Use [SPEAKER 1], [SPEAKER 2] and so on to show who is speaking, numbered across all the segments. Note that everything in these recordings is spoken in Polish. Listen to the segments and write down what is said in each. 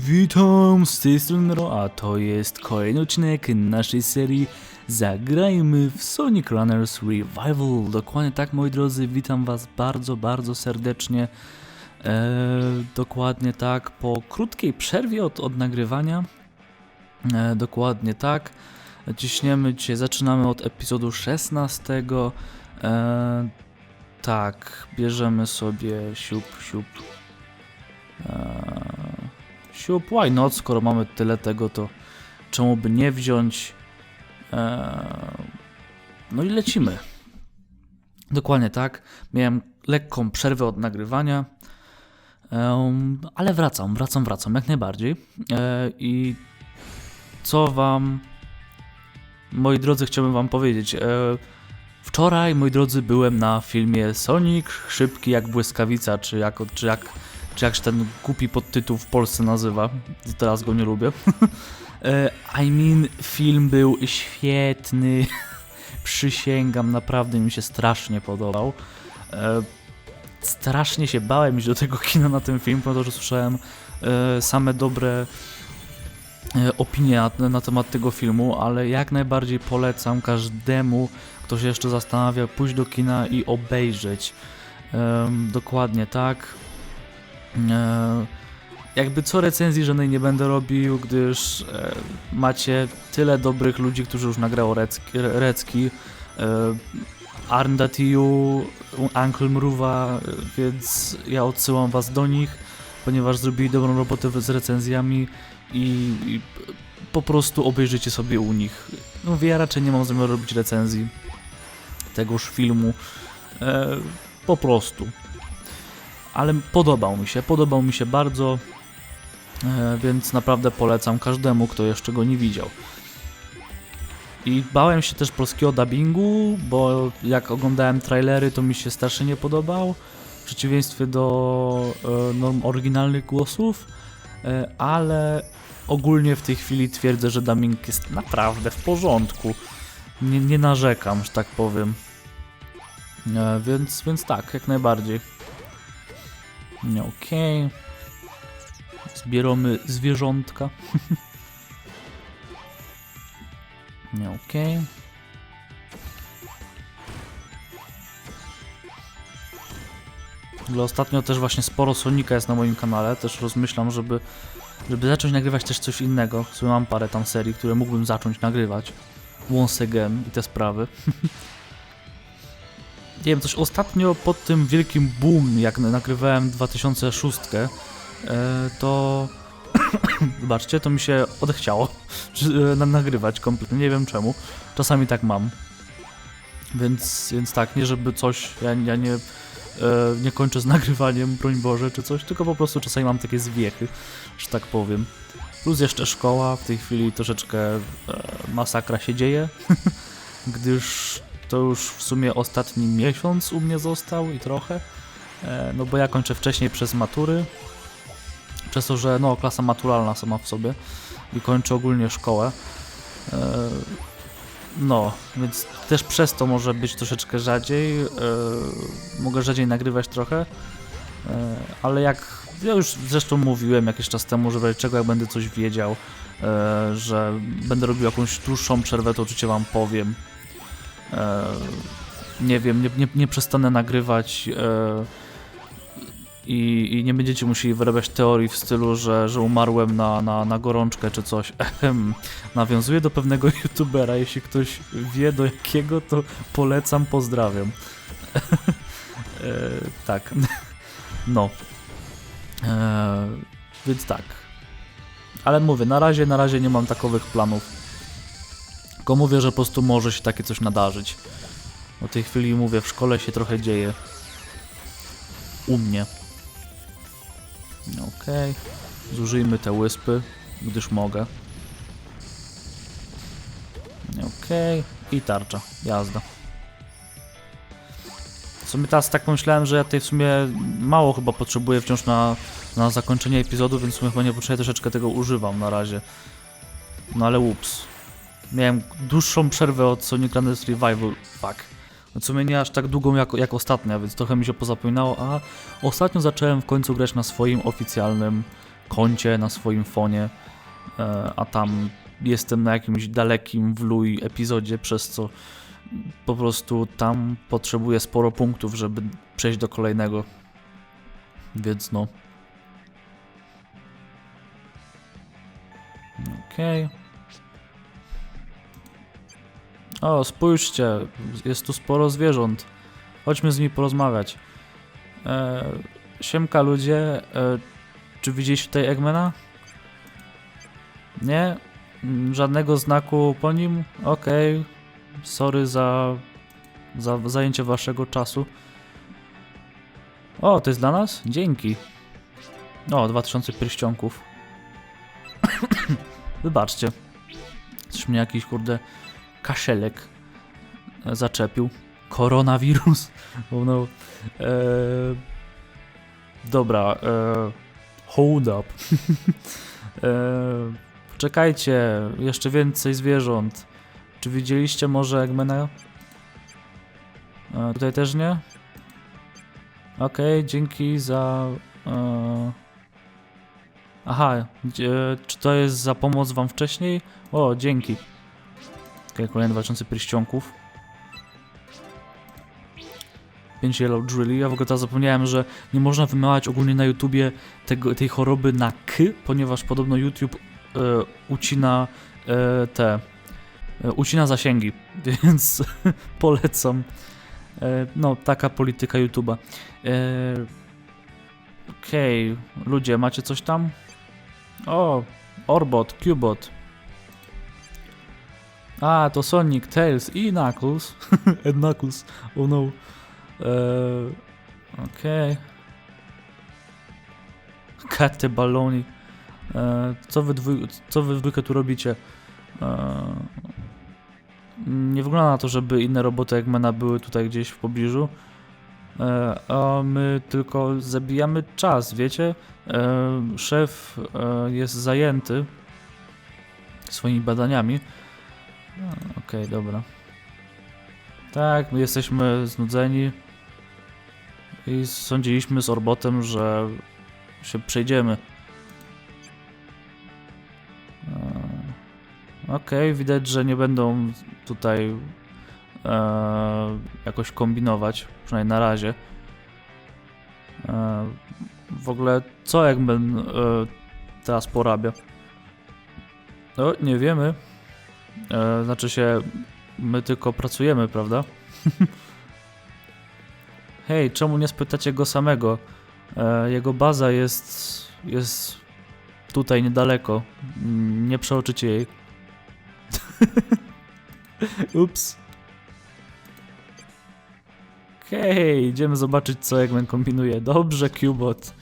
[SPEAKER 1] Witam z tej strony Ro, a to jest kolejny odcinek naszej serii Zagrajmy w Sonic Runners Revival. Dokładnie tak, moi drodzy, witam was bardzo, bardzo serdecznie. E, dokładnie tak, po krótkiej przerwie od, od nagrywania. E, dokładnie tak. Ciśniemy dzisiaj, zaczynamy od epizodu 16. E, tak, bierzemy sobie siup, siup. E, siup, why not? Skoro mamy tyle tego, to czemu by nie wziąć? E, no i lecimy. Dokładnie tak. Miałem lekką przerwę od nagrywania, ale wracam, wracam, wracam jak najbardziej. E, I co wam, moi drodzy, chciałbym wam powiedzieć. E, wczoraj, moi drodzy, byłem na filmie Sonic szybki jak błyskawica, czy jak, czy jak, czy jak się ten głupi podtytuł w Polsce nazywa. Teraz go nie lubię. E, I mean, film był świetny. Przysięgam, naprawdę mi się strasznie podobał. E, strasznie się bałem iść do tego kina na ten film, ponieważ słyszałem e, same dobre opinie na, temat tego filmu, ale jak najbardziej polecam każdemu, kto się jeszcze zastanawia, pójść do kina i obejrzeć. Dokładnie tak. E, jakby co recenzji żadnej nie będę robił, gdyż e, macie tyle dobrych ludzi, którzy już nagrało Recki, Recki e, Arndatiu, Uncle Mruwa, więc ja odsyłam was do nich, ponieważ zrobili dobrą robotę z recenzjami i, i po prostu obejrzyjcie sobie u nich. No ja raczej nie mam zamiaru robić recenzji tegoż filmu, e, po prostu. Ale podobał mi się, podobał mi się bardzo. E, więc naprawdę polecam każdemu, kto jeszcze go nie widział. I bałem się też polskiego dubbingu, bo jak oglądałem trailery, to mi się strasznie nie podobał, w przeciwieństwie do e, norm oryginalnych głosów, e, ale ogólnie w tej chwili twierdzę, że dubbing jest naprawdę w porządku. Nie, nie narzekam, że tak powiem. Więc, więc tak, jak najbardziej. Okej. Zbieramy zwierzątka. Okej. W ogóle ostatnio też właśnie sporo Sonika jest na moim kanale, też rozmyślam, żeby, żeby zacząć nagrywać też coś innego. W sumie mam parę tam serii, które mógłbym zacząć nagrywać. Once again i te sprawy. Nie wiem, coś ostatnio po tym wielkim boom, jak nagrywałem 2006, e, to wybaczcie, to mi się odechciało na- nagrywać kompletnie, nie wiem czemu. Czasami tak mam. Więc, więc tak, nie żeby coś, ja, ja nie, e, nie kończę z nagrywaniem, broń Boże, czy coś, tylko po prostu czasami mam takie zwiechy, że tak powiem. Plus jeszcze szkoła, w tej chwili troszeczkę e, masakra się dzieje, gdyż to już w sumie ostatni miesiąc u mnie został i trochę, e, no bo ja kończę wcześniej przez matury, przez to, że no, klasa maturalna sama w sobie i kończę ogólnie szkołę. E, no, więc też przez to może być troszeczkę rzadziej. E, mogę rzadziej nagrywać trochę, ale jak ja już zresztą mówiłem jakiś czas temu, że w czego jak będę coś wiedział, że będę robił jakąś dłuższą przerwę, to oczywiście wam powiem. E, nie wiem, nie, nie, nie przestanę nagrywać. E, i, i nie będziecie musieli wyrabiać teorii w stylu, że, że umarłem na, na, na gorączkę czy coś. Ehem. Nawiązuję do pewnego youtubera, jeśli ktoś wie do jakiego, to polecam, pozdrawiam. e, tak. no. E, więc tak. Ale mówię, na razie, na razie nie mam takowych planów. Tylko mówię, że po prostu może się takie coś nadarzyć. W tej chwili mówię, w szkole się trochę dzieje. U mnie. Okej. Zużyjmy te łyspy, gdyż mogę. Okej. I tarcza. Jazda. W sumie teraz tak pomyślałem, że ja tutaj w sumie mało chyba potrzebuję wciąż na, na zakończenie epizodu, więc w sumie chyba niepotrzebnie troszeczkę tego używam na razie. No ale ups. Miałem dłuższą przerwę od Sonic Runners Revival. Fuck. W sumie nie aż tak długą jak, jak ostatnia, więc trochę mi się pozapominało, a ostatnio zacząłem w końcu grać na swoim oficjalnym koncie, na swoim fonie, e, a tam jestem na jakimś dalekim wluj epizodzie, przez co po prostu tam potrzebuję sporo punktów, żeby przejść do kolejnego. Więc no. Okej. O, spójrzcie, jest tu sporo zwierząt. Chodźmy z nimi porozmawiać. E, siemka ludzie, e, czy widzieliście tutaj Eggmana? Nie? Mm, Żadnego znaku po nim? Okej. Sorry za, za zajęcie waszego czasu. O, to jest dla nas? Dzięki. O, 2000 pierścionków. Wybaczcie. Mnie jakiś, kurde, kaszelek e, zaczepił. Koronawirus. Oh no. Eee, dobra. Eee, hold up. eee, czekajcie. Jeszcze więcej zwierząt. Czy widzieliście może Eggmana? E, tutaj też nie? Okej, dzięki za... E... Aha, gdzie, czy to jest za pomoc wam wcześniej? O, dzięki. Okej, kolejne 2000 pierścionków. 5 yellow drilly. Ja w ogóle teraz zapomniałem, że nie można wymawiać ogólnie na YouTubie tego, tej choroby na K, ponieważ podobno YouTube e, ucina e, te e, ucina zasięgi, więc polecam. No, taka polityka YouTube'a. E, Okej, ludzie, macie coś tam? O, Orbot, Cubot. A, to Sonic, Tails i Knuckles. And Knuckles, oh no. Eee, Okej. Katy baloni. Eee, co, wy dwój, co wy w dwójkę tu robicie? Eee, nie wygląda na to, żeby inne roboty Eggmana były tutaj gdzieś w pobliżu. Eee, a my tylko zabijamy czas, wiecie? Eee, szef e, jest zajęty swoimi badaniami. Okej, dobra. Tak, my jesteśmy znudzeni i sądziliśmy z Orbotem, że się przejdziemy. Eee, Okej, widać, że nie będą tutaj e, jakoś kombinować, przynajmniej na razie. E, w ogóle, co Eggman e, teraz porabia? No, nie wiemy. E, znaczy się, my tylko pracujemy, prawda? Hej, czemu nie spytacie go samego? E, jego baza jest, jest tutaj niedaleko. Mm, Nie przeoczycie jej. Ups. Hej, idziemy zobaczyć co Eggman kombinuje. Dobrze, Cubot.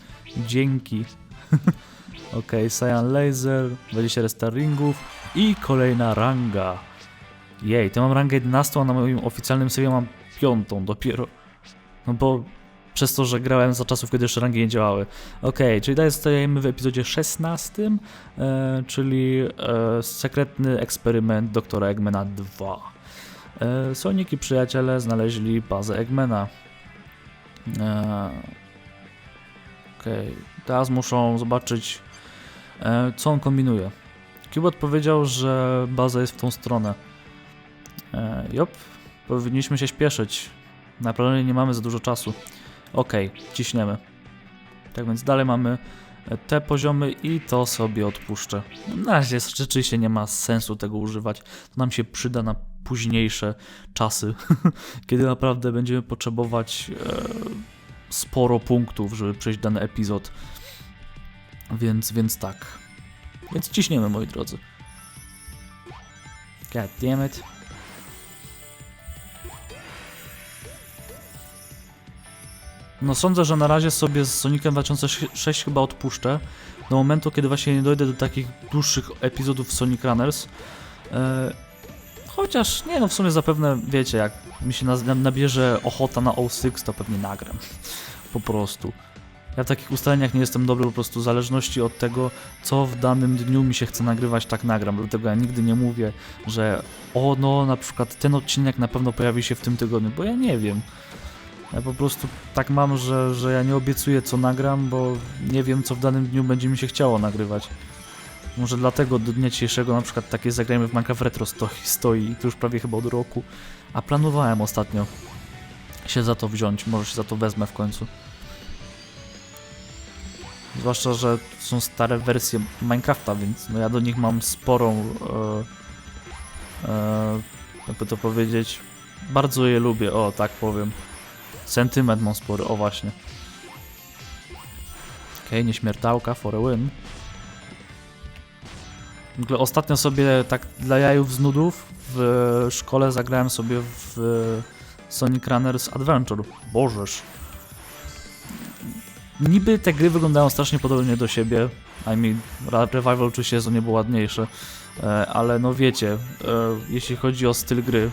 [SPEAKER 1] Dzięki. Okej, Cyan Laser, 20 restart ringów i kolejna ranga. Jej, to mam rangę 11, a na moim oficjalnym sobie mam piątą dopiero. No bo przez to, że grałem za czasów, kiedy jeszcze rangi nie działały. Okej, czyli dalej stajemy w epizodzie 16, e, czyli e, sekretny eksperyment doktora Eggmana 2. E, Sonic i przyjaciele znaleźli bazę Eggmana. E, Okej, teraz muszą zobaczyć, e, co on kombinuje. Cubot powiedział, że baza jest w tą stronę. E, jop, powinniśmy się śpieszyć. Naprawdę nie mamy za dużo czasu. Okej, ciśniemy. Tak więc dalej mamy e, te poziomy i to sobie odpuszczę. Na razie rzeczywiście nie ma sensu tego używać. To nam się przyda na późniejsze czasy, kiedy naprawdę będziemy potrzebować e, sporo punktów, żeby przejść dany epizod. Więc, więc tak. Więc ciśniemy, moi drodzy. God damn it. No sądzę, że na razie sobie z Sonicem 2006 chyba odpuszczę. Do momentu, kiedy właśnie nie dojdę do takich dłuższych epizodów Sonic Runners. E, chociaż, nie no, w sumie zapewne, wiecie, jak mi się nabierze ochota na O6, to pewnie nagram. Po prostu. Ja w takich ustaleniach nie jestem dobry, po prostu w zależności od tego, co w danym dniu mi się chce nagrywać, tak nagram. Dlatego ja nigdy nie mówię, że o no, na przykład ten odcinek na pewno pojawi się w tym tygodniu, bo ja nie wiem. Ja po prostu tak mam, że, że ja nie obiecuję co nagram, bo nie wiem co w danym dniu będzie mi się chciało nagrywać. Może dlatego do dnia dzisiejszego na przykład takie zagrajmy w Minecraft Retro stoi, stoi to już prawie chyba od roku. A planowałem ostatnio się za to wziąć, może się za to wezmę w końcu. Zwłaszcza, że są stare wersje Minecrafta, więc no ja do nich mam sporą, e, e, jakby to powiedzieć, bardzo je lubię, o tak powiem. Sentyment mam spory, o właśnie. Okej, okay, nieśmiertałka for a win. W ogóle ostatnio sobie tak dla jajów z nudów w szkole zagrałem sobie w Sonic Runners Adventure. Bożeż. Niby te gry wyglądają strasznie podobnie do siebie. I mean, Revival oczywiście jest o niebo ładniejsze, e, ale no wiecie, e, jeśli chodzi o styl gry,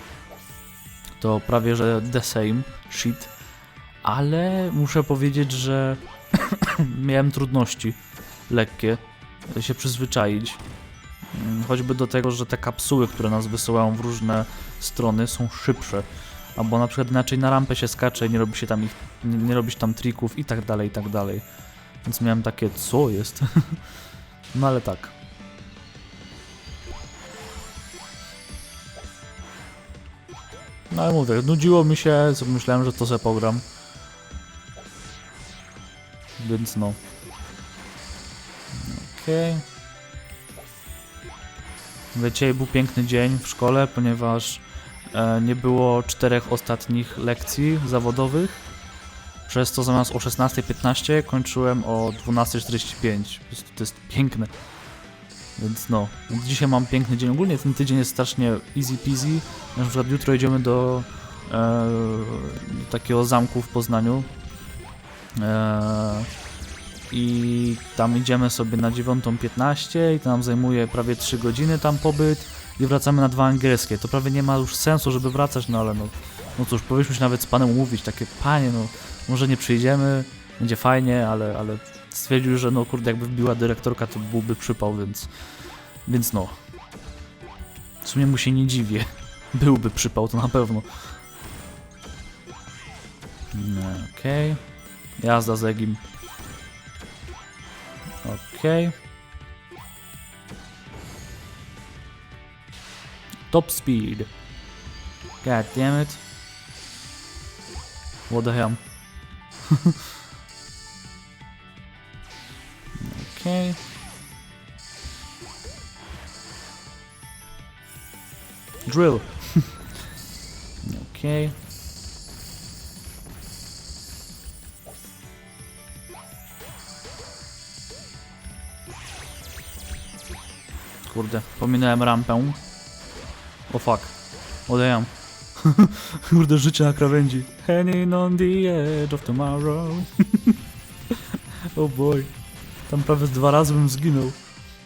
[SPEAKER 1] to prawie że the same shit, ale muszę powiedzieć, że miałem trudności lekkie się przyzwyczaić. Mm, Choćby do tego, że te kapsuły, które nas wysyłają w różne strony są szybsze. Albo na przykład inaczej na rampę się skacze nie robi się tam ich, nie, nie robisz tam trików i tak dalej, i tak dalej. Więc miałem takie, co jest? no ale tak. No ale mówię, nudziło mi się, myślałem, że to sobie pogram. Więc no. Okej. Okay. Dzisiaj był piękny dzień w szkole, ponieważ nie było czterech ostatnich lekcji zawodowych. Przez to zamiast o 16.15 kończyłem o 12.45. Po prostu to jest piękne. Więc no, dzisiaj mam piękny dzień. Ogólnie ten tydzień jest strasznie easy peasy. Na przykład jutro idziemy do, e, do takiego zamku w Poznaniu. E, I tam idziemy sobie na 9.15 i to nam zajmuje prawie 3 godziny tam pobyt i wracamy na dwa angielskie. To prawie nie ma już sensu, żeby wracać, no ale no, no cóż, powinniśmy się nawet z panem umówić, takie panie, no może nie przyjdziemy, będzie fajnie, ale, ale stwierdził, że no kurde, jakby wbiła dyrektorka, to byłby przypał, więc, więc no. W sumie mu się nie dziwię. Byłby przypał, to na pewno. No, Okej. Okay. Jazda z Egim. Okej. Okay. Top speed. God damn it. What the hell? okay. Drill. okay. Kurde, pominąłem rampę. O fuck. Odejam. Kurde, życie na krawędzi. Hanging on the edge of tomorrow. oh boy. Tam prawie dwa razy bym zginął.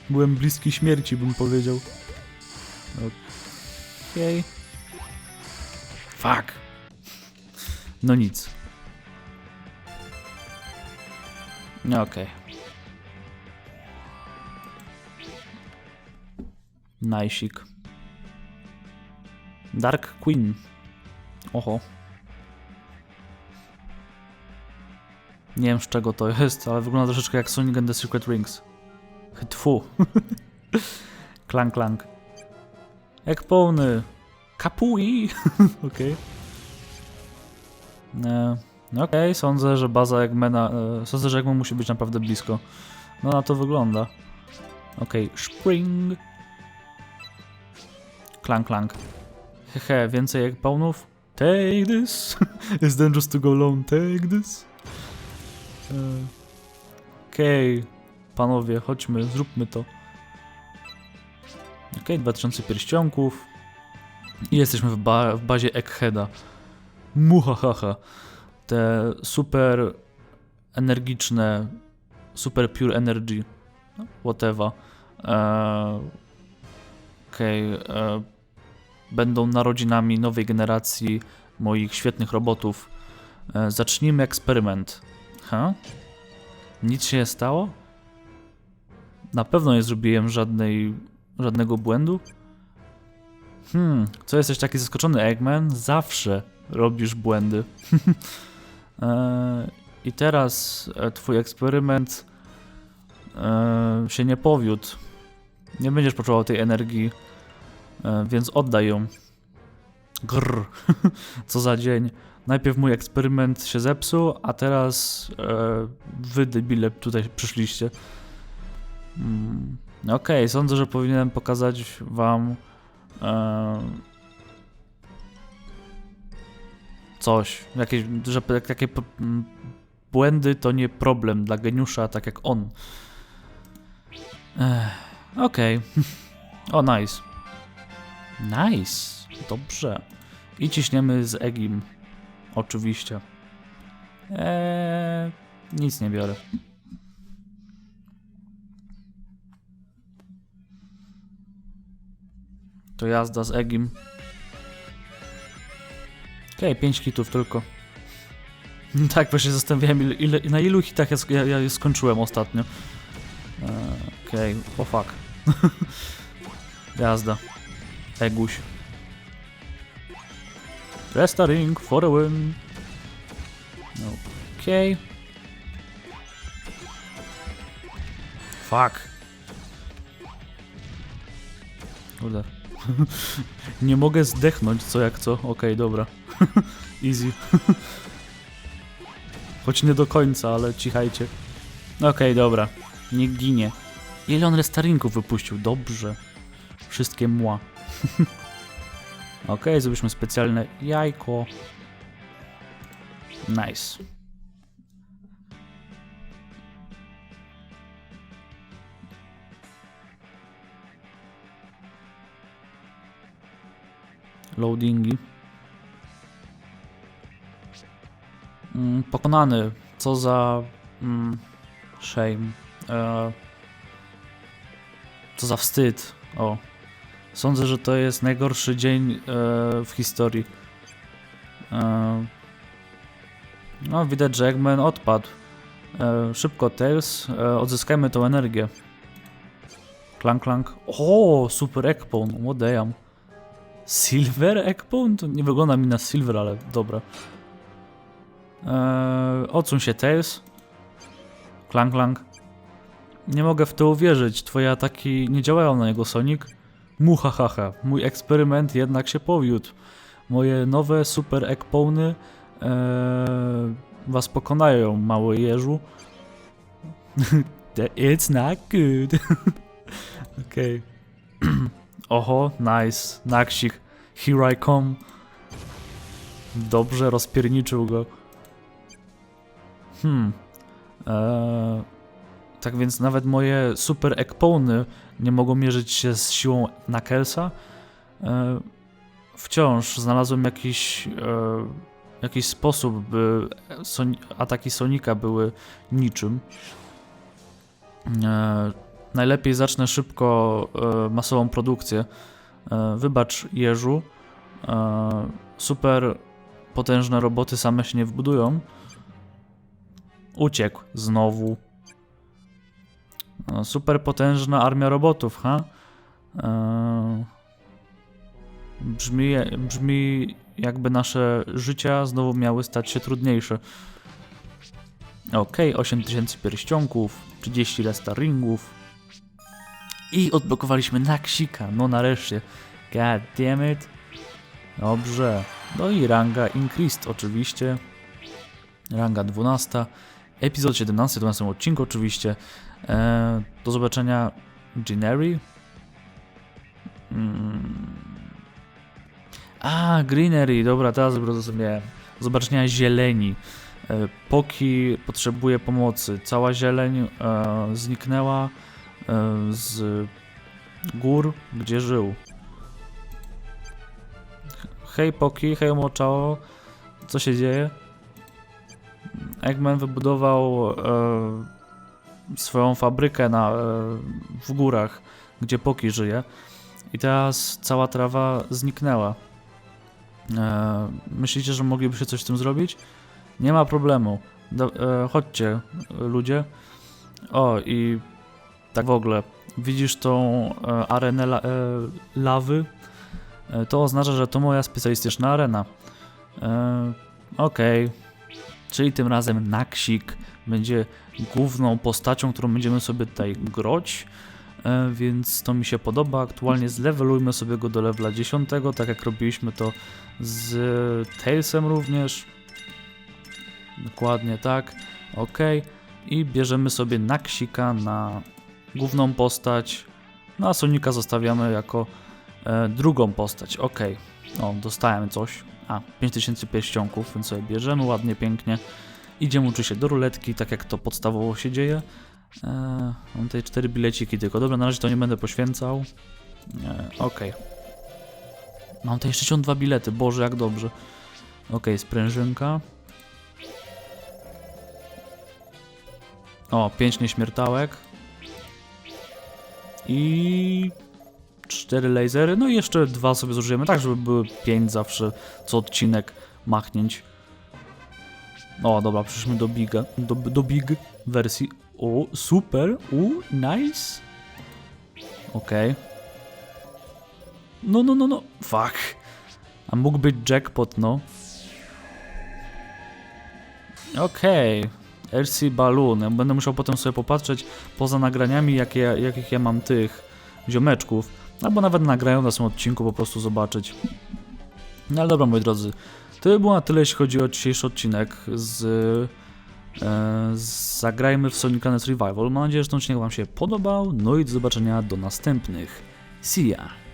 [SPEAKER 1] Byłem bliski śmierci, bym powiedział. Okej. Okay. Fuck. No nic. No okej. Okay. Najsik. Dark Queen. Oho. Nie wiem z czego to jest, ale wygląda troszeczkę jak Sonic and the Secret Rings. Tfu. klank, klank. Jak pełny. Kapui. Okej. Okay. E, Okej, okay, sądzę, że baza Eggmana... E, sądzę, że Eggman musi być naprawdę blisko. No na to wygląda. Okej, okay. Spring. Klank, klank. Hehe, więcej jak paunów? Take this. It's dangerous to go alone. Take this. E, okej, okay. panowie, chodźmy, zróbmy to. Okej, okay, 2000 pierścionków. I jesteśmy w, ba w bazie Eggheada. Muhahaha. Te super energiczne, super pure energy. No, whatever. Eee, Okej. Okay, e, będą narodzinami nowej generacji moich świetnych robotów. E, zacznijmy eksperyment. Ha? Nic się nie stało? Na pewno nie zrobiłem żadnej, żadnego błędu. Hmm, co jesteś taki zaskoczony, Eggman? Zawsze robisz błędy. E, I teraz e, twój eksperyment się nie powiódł. Nie będziesz potrzebował tej energii, więc oddaj ją. Grr. Co za dzień. Najpierw mój eksperyment się zepsuł, a teraz e, wy debile tutaj przyszliście. Mm, Okej, sądzę, że powinienem pokazać wam e, coś. Jakieś, że takie błędy to nie problem dla geniusza, tak jak on. Okej. O, nice. Nice. Dobrze. I ciśniemy z Egim. Oczywiście. Eee, nic nie biorę. To jazda z Egim. Okej, 5 hitów tylko. Tak, właśnie zastanawiałem, ile, ile, na ilu hitach ja, ja, ja skończyłem ostatnio. Eee, Okej, o fuck. Jazda. Eguś. Restoring for a win. Okej. Fuck. Kurde. Nie mogę zdechnąć, co jak co. Okej, dobra. Easy. Choć nie do końca, ale cichajcie. Okej, dobra. Nie ginie. Ile on restaringów wypuścił? Dobrze. Wszystkie mła. Okej, zrobiliśmy specjalne jajko. Nice. Loadingi. Mm, pokonany. Co za... Mm, shame. E, co za wstyd. O. Sądzę, że to jest najgorszy dzień e, w historii. E, no, widać, że Eggman odpadł. E, szybko, Tails. E, odzyskajmy tą energię. Klank, klank. O, super Eggpone. What. Silver Eggpone? To nie wygląda mi na Silver, ale dobra. Eee, odsuń się, Tails. Klank, klank. Nie mogę w to uwierzyć. Twoje ataki nie działają na niego, Sonic. Muhahaha. Mój eksperyment jednak się powiódł. Moje nowe super Eggpony eee, was pokonają, mały jeżu. It's not good. Okej. Oho, nice. Naksik. Here I come. Dobrze, rozpierniczył go. Hmm. Eee, tak więc nawet moje super ekpony nie mogą mierzyć się z siłą Knucklesa. Eee, wciąż znalazłem jakiś, eee, jakiś sposób, by ataki Sonika były niczym. Eee, najlepiej zacznę szybko e, masową produkcję. E, wybacz Jeżu. E, super potężne roboty same się nie wbudują. Uciekł znowu. E, super potężna armia robotów, ha? E, brzmi, brzmi jakby nasze życia znowu miały stać się trudniejsze. Okej, 8000 pierścionków, 30 restaringów, i odblokowaliśmy Naksika, no nareszcie. God damn it. Dobrze. No i ranga Increased oczywiście. Ranga 12. Epizod 17 w 12 odcinku oczywiście. E, do zobaczenia Ginnery. Mm. A, Greenery, dobra, teraz zrozumiałem. Do zobaczenia zieleni. E, Poki potrzebuje pomocy. Cała zieleń e, zniknęła z gór, gdzie żył. Hej Poki, hej Mochao, co się dzieje? Eggman wybudował e, swoją fabrykę na, e, w górach, gdzie Poki żyje i teraz cała trawa zniknęła. E, myślicie, że mogliby się coś z tym zrobić? Nie ma problemu. Do, e, chodźcie, ludzie. O, i tak w ogóle, widzisz tą e, arenę la, e, lawy? E, to oznacza, że to moja specjalistyczna arena. E, Okej. Czyli tym razem Naksik będzie główną postacią, którą będziemy sobie tutaj groć, e, więc to mi się podoba. Aktualnie zlevelujmy sobie go do levela 10, tak jak robiliśmy to z Tailsem również. Dokładnie tak, ok. I bierzemy sobie Naksika na główną postać, no a Sonika zostawiamy jako e, drugą postać, ok. O, dostałem coś. A, 5000 pierścionków, więc sobie bierzemy ładnie, pięknie. Idziemy uczyć się do ruletki, tak jak to podstawowo się dzieje. Eee, mam tutaj cztery bileciki tylko. Dobra, na razie to nie będę poświęcał. Eee, Okej. Mam tutaj 62 bilety, boże jak dobrze. Okej, sprężynka. O, 5 nieśmiertałek. I cztery lasery, no i jeszcze dwa sobie zużyjemy, tak żeby były pięć zawsze co odcinek machnięć. O, dobra, przyszliśmy do Biga, do, do Big wersji. O, super, u, nice. Okej. No, no, no, no, fuck. A mógł być jackpot, no. Okej. RC Balloon. Będę musiał potem sobie popatrzeć poza nagraniami, jakie, jakich ja mam tych ziomeczków. Albo nawet nagrają na swoim odcinku, po prostu zobaczyć. No ale dobra, moi drodzy. To by było na tyle, jeśli chodzi o dzisiejszy odcinek z, e, Zagrajmy w Sonic Revival. Mam nadzieję, że ten odcinek Wam się podobał. No i do zobaczenia do następnych. See ya!